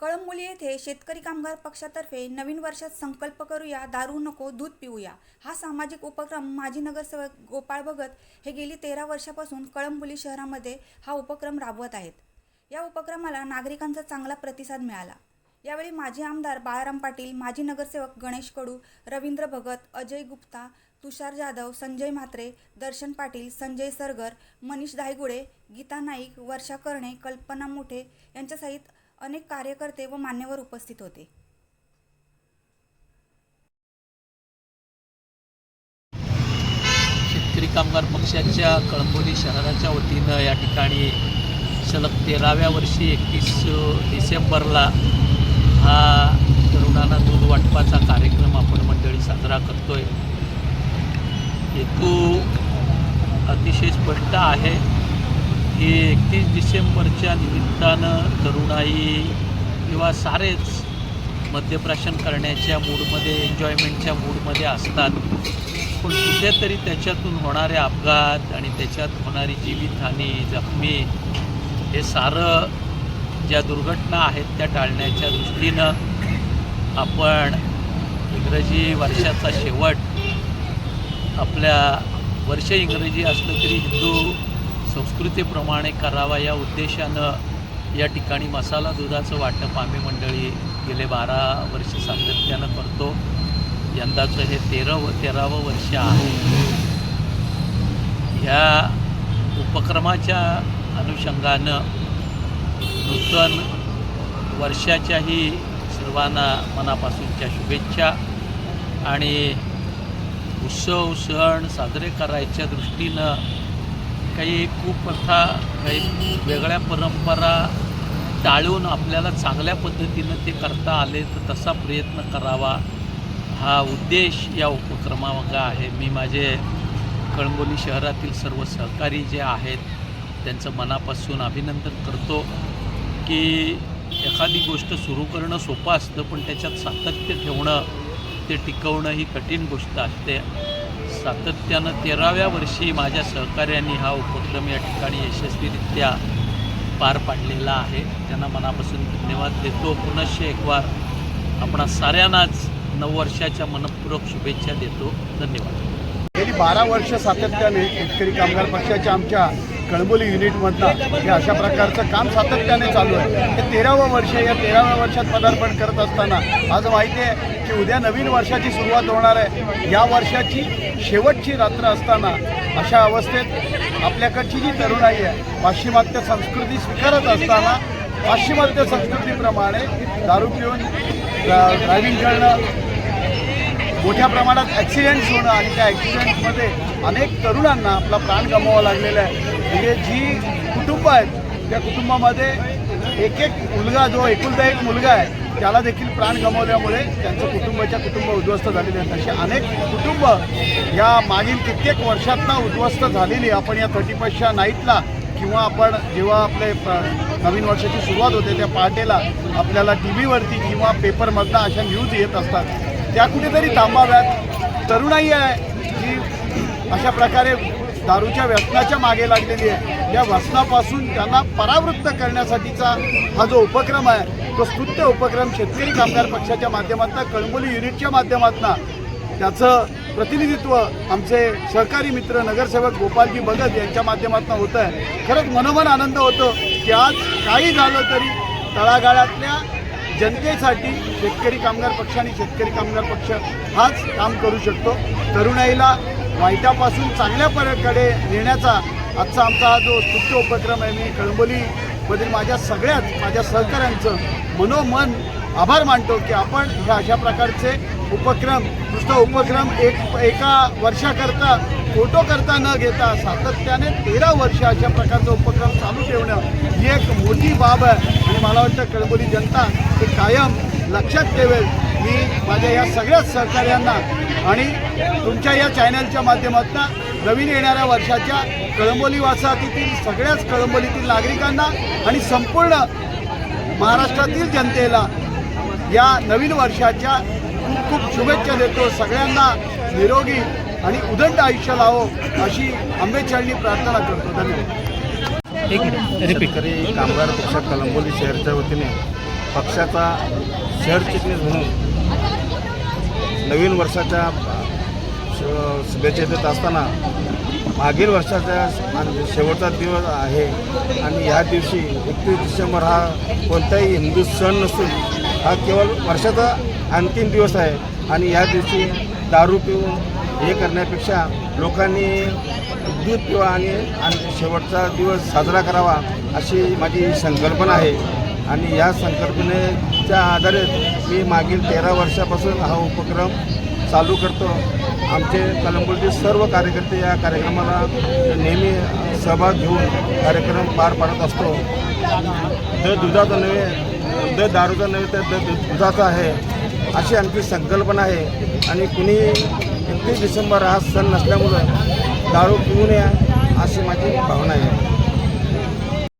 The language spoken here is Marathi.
कळंबोली येथे शेतकरी कामगार पक्षातर्फे नवीन वर्षात संकल्प करूया दारू नको दूध पिऊया. हा सामाजिक उपक्रम माजी नगरसेवक गोपाळ भगत हे गेली तेरा वर्षापासून कळंबोली शहरामध्ये हा उपक्रम राबवत आहेत. या उपक्रमाला नागरिकांचा चांगला प्रतिसाद मिळाला. यावेळी माजी आमदार बाळाराम पाटील माजी नगरसेवक गणेश कडू रवींद्र भगत अजय गुप्ता तुषार जाधव संजय म्हात्रे दर्शन पाटील संजय सरगर मनीष धायगुडे गीता नाईक वर्षा कर्णे कल्पना मोठे यांच्यासहित अनेक कार्यकर्ते व मान्यवर उपस्थित होते. शेतकरी कामगार पक्षाच्या कळंबोली शहराच्या वतीनं या ठिकाणी सलग तेराव्या वर्षी एकतीस डिसेंबरला हा तरुणांना दूध वाटपाचा कार्यक्रम आपण मंडळी साजरा करतोय. हेतू अतिशय स्पष्ट आहे. हे एकतीस डिसेंबरच्या निमित्तानं तरुणाई किंवा सारेच मद्यप्राशन करण्याच्या मूडमध्ये एन्जॉयमेंटच्या मूडमध्ये असतात. पण कुठेतरी त्याच्यातून होणारे अपघात आणि त्याच्यात होणारी जीवितहानी जखमी हे सारं ज्या दुर्घटना आहेत त्या टाळण्याच्या दृष्टीनं आपण इंग्रजी वर्षाचा शेवट आपल्या वर्ष इंग्रजी असलं तरी हिंदू संस्कृतीप्रमाणे करावा या उद्देशानं या ठिकाणी मसाला दुधाचं वाटप आम्ही मंडळी गेले बारा वर्ष सातत्यानं करतो. यंदाचं हे तेरावं तेरावं वर्ष आहे. ह्या उपक्रमाच्या अनुषंगानं नूतन वर्षाच्याही सर्वांना मनापासूनच्या शुभेच्छा आणि उत्सव सण साजरे करायच्या दृष्टीनं काही कुप्रथा काही वेगळ्या परंपरा टाळून आपल्याला चांगल्या पद्धतीनं ते करता आले तर तसा प्रयत्न करावा. हा उद्देश या उपक्रमामागा आहे. मी माझे कळंबोली शहरातील सर्व सहकारी जे आहेत त्यांचं मनापासून अभिनंदन करतो की एखादी गोष्ट सुरू करणं सोपं असतं पण त्याच्यात सातत्य ठेवणं ते टिकवणं ही कठीण गोष्ट असते. सातत्यानं तेराव्या वर्षी माझ्या सहकार्यांनी हा उपक्रम या ठिकाणी यशस्वीरित्या पार पाडलेला आहे. त्यांना मनापासून धन्यवाद देतो. पुनश्च एक वार आपणा साऱ्यांनाच नववर्षाच्या मनपूर्वक शुभेच्छा देतो. धन्यवाद. गेली बारा वर्ष सातत्याने शेतकरी कामगार पक्षाच्या आमच्या कळंबोली युनिटमधनं हे अशा प्रकारचं काम सातत्याने चालू आहे. हे तेरावं वर्ष या तेराव्या वर्षात पदार्पण करत असताना आज माहिती आहे की उद्या नवीन वर्षाची सुरुवात होणार आहे. या वर्षाची शेवटची रात्र असताना अशा अवस्थेत आपल्याकडची जी तरुणाई आहे पाश्चिमात्य संस्कृती स्वीकारत असताना पाश्चिमात्य संस्कृतीप्रमाणे दारू पिऊन ड्रायव्हिंग करणं मोठ्या प्रमाणात ॲक्सिडेंट्स होणं आणि त्या ॲक्सिडेंट्समध्ये अनेक तरुणांना आपला प्राण गमवावा लागलेला आहे. म्हणजे जी कुटुंब आहेत त्या कुटुंबामध्ये एक एक मुलगा जो एकुलता एक मुलगा आहे त्याला देखील प्राण गमावल्यामुळे त्यांचं कुटुंबाच्या कुटुंब उद्ध्वस्त झालेले आहेत. असे अनेक कुटुंब या मागील कित्येक वर्षातनं उद्ध्वस्त झालेली आपण या थर्टी फर्स्टच्या नाईटला किंवा आपण जेव्हा आपले प- नवीन वर्षाची सुरुवात होते त्या पहाटेला आपल्याला टी व्हीवरती किंवा पेपरमधनं अशा न्यूज येत असतात. त्या कुठेतरी थांबाव्यात. तरुणाई आहे जी अशा प्रकारे दारूच्या व्यसनाच्या मागे लागलेली आहे. या व्यसनापासून त्यांना परावृत्त करण्यासाठीचा हा जो उपक्रम आहे तो स्तुत्य उपक्रम शेतकरी कामगार पक्षाच्या माध्यमातून कळंबोली युनिटच्या माध्यमातून. त्याचं प्रतिनिधित्व आमचे सहकारी मित्र नगरसेवक गोपालजी भगत यांच्या माध्यमातून होतं आहे. खरंच मनोमन आनंद होतो की आज काही झालं तरी तळागाळातल्या जनतेसाठी शेतकरी कामगार पक्ष आणि शेतकरी कामगार पक्ष हाच काम करू शकतो. तरुणाईला वाईटापासून चांगल्या पर्याकडे नेण्याचा आजचा आमचा हा जो स्तुत्य उपक्रम आहे मी कळंबोलीमधील माझ्या सगळ्याच माझ्या सहकाऱ्यांचं मनोमन आभार मानतो की आपण ह्या अशा प्रकारचे उपक्रम नुसतं उपक्रम एक एका वर्षाकरता फोटो करता न घेता सातत्याने तेरा वर्ष अशा प्रकारचा उपक्रम चालू ठेवणं ही एक मोठी बाब आहे. आणि मला वाटतं कळंबोली जनता हे कायम लक्षात ठेवेल. मी माझ्या या सगळ्याच सहकार्यांना आणि तुमच्या या चॅनलच्या माध्यमातून नवीन येणाऱ्या वर्षाच्या कळंबोली वसाहतीतील सगळ्याच कळंबोलीतील नागरिकांना आणि संपूर्ण महाराष्ट्रातील जनतेला या नवीन वर्षाच्या खूप खूप शुभेच्छा देतो. सगळ्यांना निरोगी आणि उदंड आयुष्य लावो अशी आंबेचरणी प्रार्थना करतो. धन्यवाद. शेतकरी कामगार पक्ष कळंबोली शहरच्या वतीने पक्षाचा शहर चिटणीस म्हणून नवीन वर्षाच्या शुभेच्छा देत असताना मागील वर्षाचा शेवटचा दिवस आहे आणि ह्या दिवशी एकतीस डिसेंबर हा कोणताही हिंदू सण नसून हा केवळ वर्षाचा अंतिम दिवस आहे आणि या दिवशी दारू पिऊन हे करण्यापेक्षा लोकांनी दूध पिवा आणि शेवटचा दिवस साजरा करावा अशी माझी संकल्पना आहे. आणि या संकल्पने संकल्पनेच्या आधारे मी मागील तेरा वर्षापासून हा उपक्रम चालू करतो. आमचे कलंबोलचे सर्व कार्यकर्ते या कार्यक्रमाला नेहमी सहभाग घेऊन कार्यक्रम पार पाडत असतो. द दुधाचा नव्हे द दारूचा नव्हे तर द दुधाचा आहे अशी आमची संकल्पना आहे. आणि कुणी एकतीस डिसेंबर हा सण नसल्यामुळं दारू पिऊ नये अशी माझी भावना आहे.